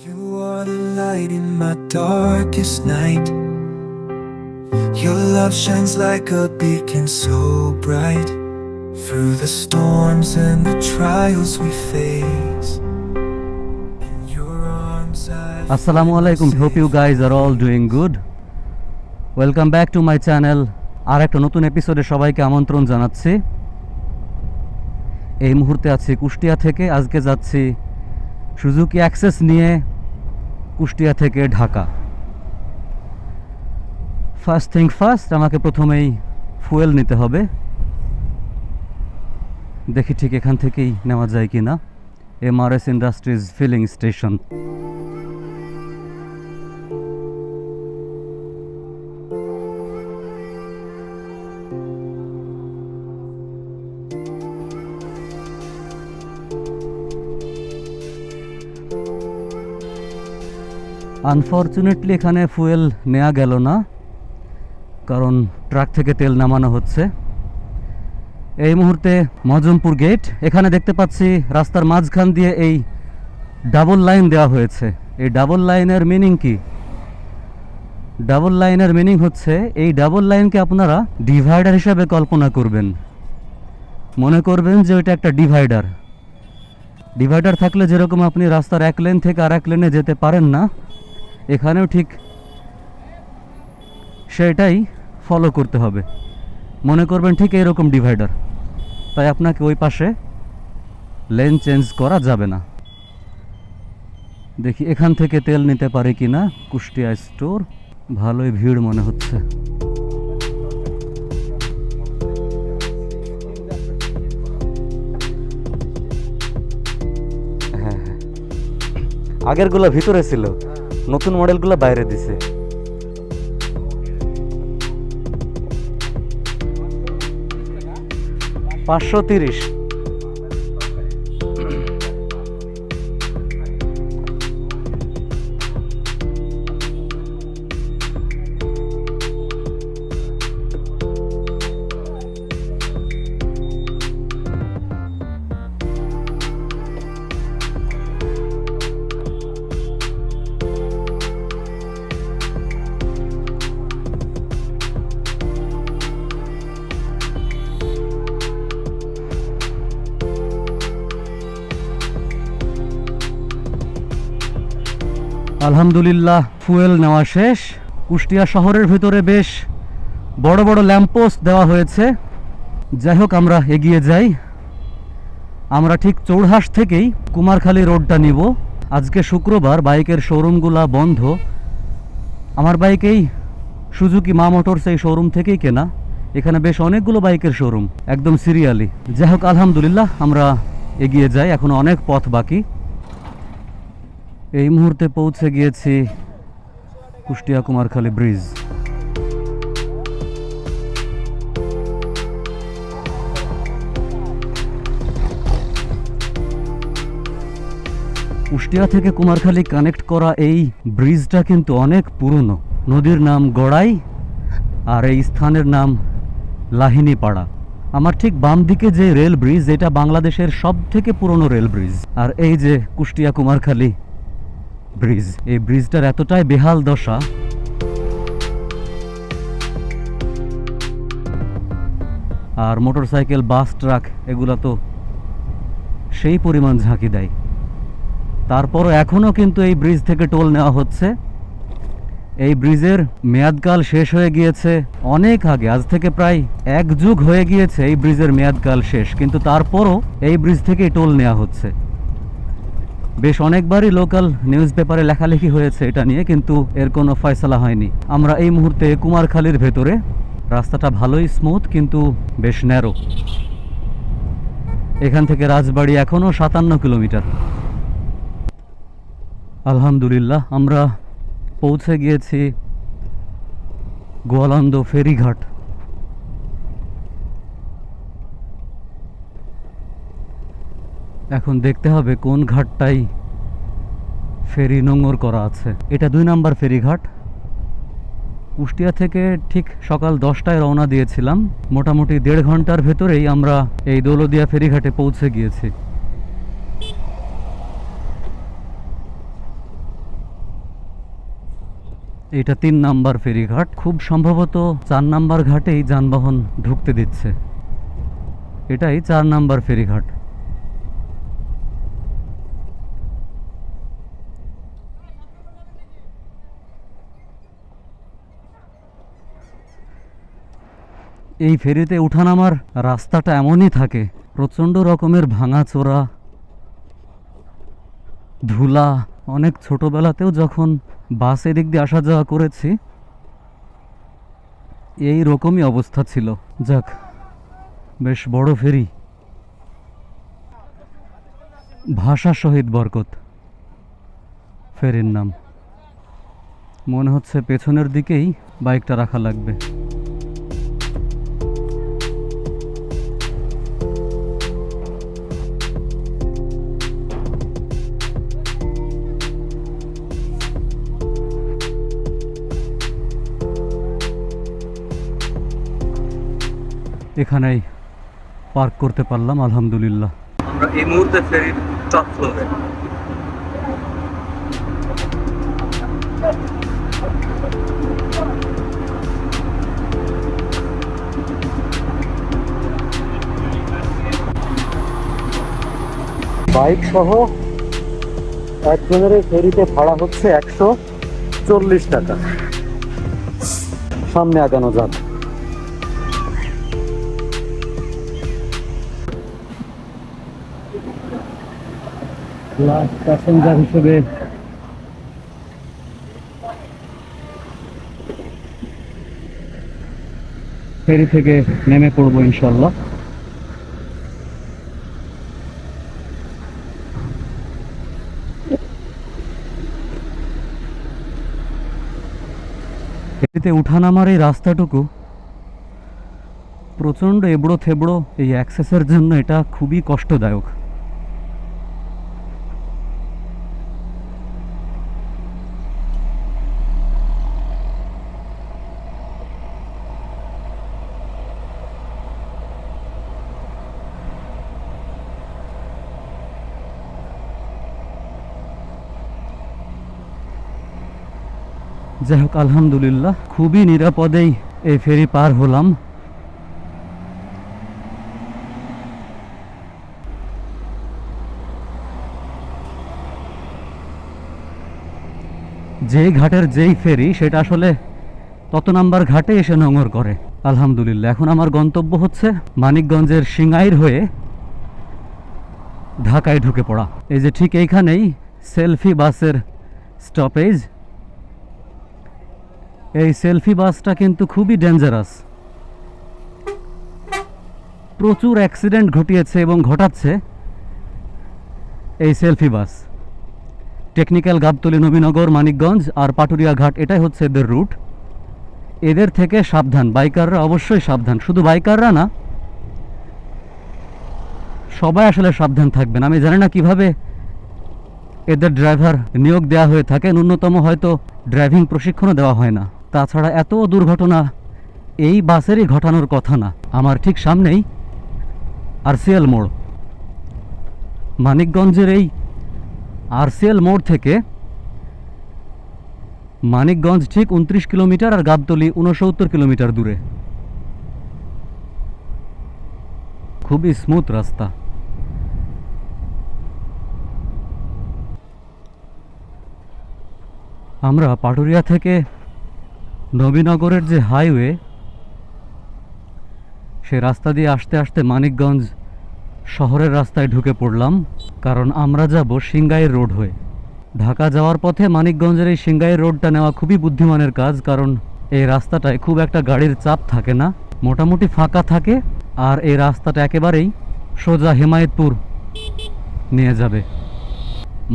You are the light in my darkest night. Your love shines like a beacon so bright. Through the storms and the trials we face. In your arms I আসসালামু আলাইকুম hope you guys are all doing good welcome back to my channel আর একটা নতুন এপিসোডে সবাইকে আমন্ত্রণ জানাচ্ছি এই মুহূর্তে আছি কুষ্টিয়া থেকে আজকে যাচ্ছি সুজুকি অ্যাক্সেস নিয়ে কুষ্টিয়া থেকে ঢাকা। ফার্স্ট থিং ফার্স্ট আমাকে প্রথমেই ফুয়েল নিতে হবে। দেখি ঠিক এখান থেকেই নেওয়া যায় কি না MRS industries filling station unfortunately এখানে ফুয়েল নেওয়া গেল না, কারণ ট্রাক থেকে তেল নামানো হচ্ছে। এই মুহূর্তে মজমপুর গেট এখানে দেখতে পাচ্ছি রাস্তার মাঝখান দিয়ে এই ডাবল লাইন দেওয়া হয়েছে। এই ডাবল লাইনের মিনিং কি? ডাবল লাইনের মিনিং হচ্ছে এই ডাবল লাইনকে আপনারা ডিভাইডার হিসাবে কল্পনা করবেন। মনে করবেন যে ওইটা একটা ডিভাইডার ডিভাইডার থাকলে যেরকম আপনি রাস্তার এক লেন থেকে আর এক লেনে যেতে পারেন না এখানেও ঠিক সেটাই ফলো করতে হবে। মনে করবেন ঠিক এরকম ডিভাইডার তাই আপনাকে ওই পাশে লেন চেঞ্জ করা যাবে না। দেখি এখান থেকে তেল নিতে পারে কি না কুষ্টিয়া স্টোর ভালোই ভিড় মনে হচ্ছে। হ্যাঁ হ্যাঁ। আগেরগুলো ভিতরে ছিল। নতুন মডেলগুলো বাইরে দিছে। পাঁচশো তিরিশ। আলহামদুলিল্লাহ, ফুয়েল নেওয়া শেষ। কুষ্টিয়া শহরের ভিতরে বেশ বড় বড় ল্যাম্পপোস্ট দেওয়া হয়েছে। যাই হোক, আমরা এগিয়ে যাই। আমরা ঠিক চৌড়হাস থেকেই কুমারখালী রোডটা নিব। আজকে শুক্রবার বাইকের শোরুমগুলা বন্ধ। আমার বাইকেই সুজুকি মা মোটরস এই শোরুম থেকেই কেনা। এখানে বেশ অনেকগুলো বাইকের শোরুম, একদম সিরিয়ালি। যাই হোক, আলহামদুলিল্লাহ, আমরা এগিয়ে যাই। এখনও অনেক পথ বাকি। এই মুহূর্তে পৌঁছে গিয়েছি কুষ্টিয়া কুমারখালী ব্রিজ। কুষ্টিয়া থেকে কুমারখালী কানেক্ট করা এই ব্রিজটা কিন্তু অনেক পুরনো। নদীর নাম গড়াই আর এই স্থানের নাম লাহিনীপাড়া। আমার ঠিক বাম দিকে যে রেল ব্রিজ, এটা বাংলাদেশের সব থেকে পুরনো রেল ব্রিজ। আর এই যে কুষ্টিয়া কুমারখালী ব্রিজ। এই ব্রিজটার এতটাই বেহাল দশা। আর মোটরসাইকেল, বাস, ট্রাক, এগুলো তো সেই পরিমাণ ঝাঁকি দেয়। তারপরও এখনও কিন্তু এই ব্রিজ থেকে টোল নেওয়া হচ্ছে। এই ব্রিজের মেয়াদকাল শেষ হয়ে গিয়েছে অনেক আগে। আজ থেকে প্রায় এক যুগ হয়ে গিয়েছে এই ব্রিজের মেয়াদকাল শেষ। কিন্তু তারপরও এই ব্রিজ থেকে টোল নেওয়া হচ্ছে। বেশ অনেকবারই লোকাল নিউজ পেপারে লেখালেখি হয়েছে এটা নিয়ে, কিন্তু এর কোনো ফয়সলা হয়নি। আমরা এই মুহূর্তে কুমারখালীর ভেতরে। রাস্তাটা ভালোই স্মুথ কিন্তু বেশ ন্যারো এখান থেকে রাজবাড়ি এখনও সাতান্ন কিলোমিটার। আলহামদুলিল্লাহ, আমরা পৌঁছে গিয়েছি গোয়ালন্দ ফেরিঘাট। এখন দেখতে হবে কোন ঘাটটাই ফেরি নোঙর করা আছে। এটা দুই নাম্বার ফেরিঘাট কুষ্টিয়া থেকে ঠিক সকাল দশটায় রওনা দিয়েছিলাম। মোটামুটি দেড় ঘণ্টার ভেতরেই আমরা এই দৌলদিয়া ফেরিঘাটে পৌঁছে গিয়েছি। এটা তিন নাম্বার ফেরিঘাট খুব সম্ভবত চার নাম্বার ঘাটেই যানবাহন ঢুকতে দিচ্ছে। এটাই চার নাম্বার ফেরিঘাট এই ফেরিতে উঠানামার রাস্তাটা এমনই থাকে, প্রচণ্ড রকমের ভাঙা চোরা ধুলা। অনেক ছোটবেলাতেও যখন বাস এদিক দিয়ে আসা যাওয়া করেছি, এই রকমই অবস্থা ছিল। যাক, বেশ বড় ফেরি। ভাষা শহীদ বরকত, ফেরির নাম। মনে হচ্ছে পেছনের দিকেই বাইকটা রাখা লাগবে। এখানেই পার্ক করতে পারলাম আলহামদুলিল্লাহ। আমরা এই মুহূর্তে ফেরির টপ ফ্লোরে। বাইক সহ একজনের ফেরিতে ভাড়া হচ্ছে একশো চল্লিশ টাকা। সামনে আগানো যাক। হিসেবে ফেরি থেকে নেমে পড়ব ইনশাল্লাহ ফেরিতে উঠানামার এই রাস্তাটুকু প্রচণ্ড এবড়ো থেবড়ো এই অ্যাক্সেসের জন্য এটা খুবই কষ্টদায়ক। যাই হোক আলহামদুলিল্লাহ, খুবই নিরাপদেই এই ফেরি পার হলাম। যেই ঘাটের যেই ফেরি, সেটা আসলে তত নাম্বার ঘাটে এসে নোঙর করে। আলহামদুলিল্লাহ, এখন আমার গন্তব্য হচ্ছে মানিকগঞ্জের সিঙ্গাইর হয়ে ঢাকায় ঢুকে পড়া। এই যে ঠিক এইখানেই সেলফি বাসের স্টপেজ এই সেলফি বাসটা কিন্তু খুবই ডেঞ্জারাস প্রচুর অ্যাক্সিডেন্ট ঘটিয়েছে এবং ঘটাচ্ছে এই selfie bus. Technical Gabtoli Nabinagar, Manikganj আর পাটুরিয়া ঘাট এটাই হচ্ছে এদের রুট এদের থেকে সাবধান বাইকাররা অবশ্যই সাবধান। শুধু বাইকাররা না, সবাই আসলে সাবধান থাকবেন। আমি জানি না কীভাবে এদের ড্রাইভার নিয়োগ দেওয়া হয়ে থাকে ন্যূনতম হয়তো ড্রাইভিং প্রশিক্ষণও দেওয়া হয় না। তাছাড়া এত দুর্ঘটনা, এই বাসেরই ঘটানোর কথা না। আমার ঠিক সামনেই আরসিএল মোড়। মানিকগঞ্জের এই আরসিএল মোড় থেকে মানিকগঞ্জ ঠিক উনত্রিশ কিলোমিটার আর গাবতলি উনসত্তর কিলোমিটার দূরে। খুবই স্মুথ রাস্তা। আমরা পাটুরিয়া থেকে নবীনগরের যে হাইওয়ে, সে রাস্তা দিয়ে আসতে আসতে মানিকগঞ্জ শহরের রাস্তায় ঢুকে পড়লাম, কারণ আমরা যাব সিংগাইর রোড হয়ে। ঢাকা যাওয়ার পথে মানিকগঞ্জের এই সিংগাইর রোডটা নেওয়া খুবই বুদ্ধিমানের কাজ, কারণ এই রাস্তাটায় খুব একটা গাড়ির চাপ থাকে না, মোটামুটি ফাঁকা থাকে, আর এই রাস্তাটা একেবারেই সোজা হেমায়েতপুর নিয়ে যাবে।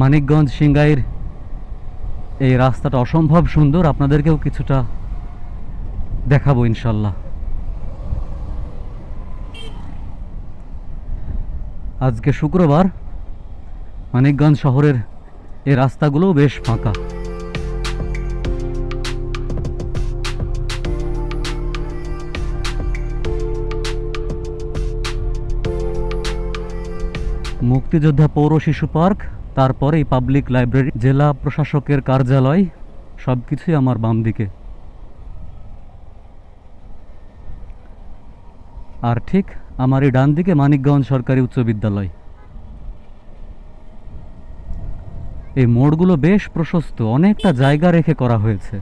মানিকগঞ্জ সিংগাইর এই রাস্তাটা অসম্ভব সুন্দর, আপনাদেরকেও কিছুটা দেখাবো ইনশাল্লাহ। আজকে শুক্রবার মানিকগঞ্জ শহরের এই রাস্তাগুলো বেশ ফাঁকা। মুক্তিযোদ্ধা পৌর শিশু পার্ক, তারপরেই পাবলিক লাইব্রেরি, জেলা প্রশাসকের কার্যালয় সব কিছুই আমার বাম দিকে আর ঠিক আমারই ডান দিকে মানিকগঞ্জ সরকারি উচ্চ বিদ্যালয়। এই মোড়গুলো বেশ প্রশস্ত, অনেকটা জায়গা রেখে করা হয়েছে।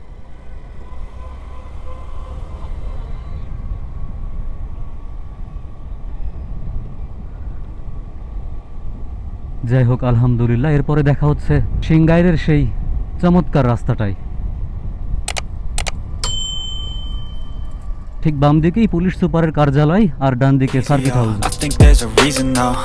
যাই হোক, আলহামদুলিল্লাহ, এরপরে দেখা হচ্ছে সিংগাইরের সেই চমৎকার রাস্তাটাই ঠিক বাম দিকেই পুলিশ সুপারের কার্যালয় আর ডান দিকে circuit house I think there's a reason though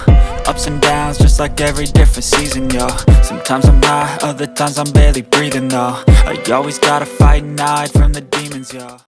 Ups and downs just like every different season, yo Sometimes I'm high, other times I'm barely breathing though I always gotta fight and hide from the demons, yo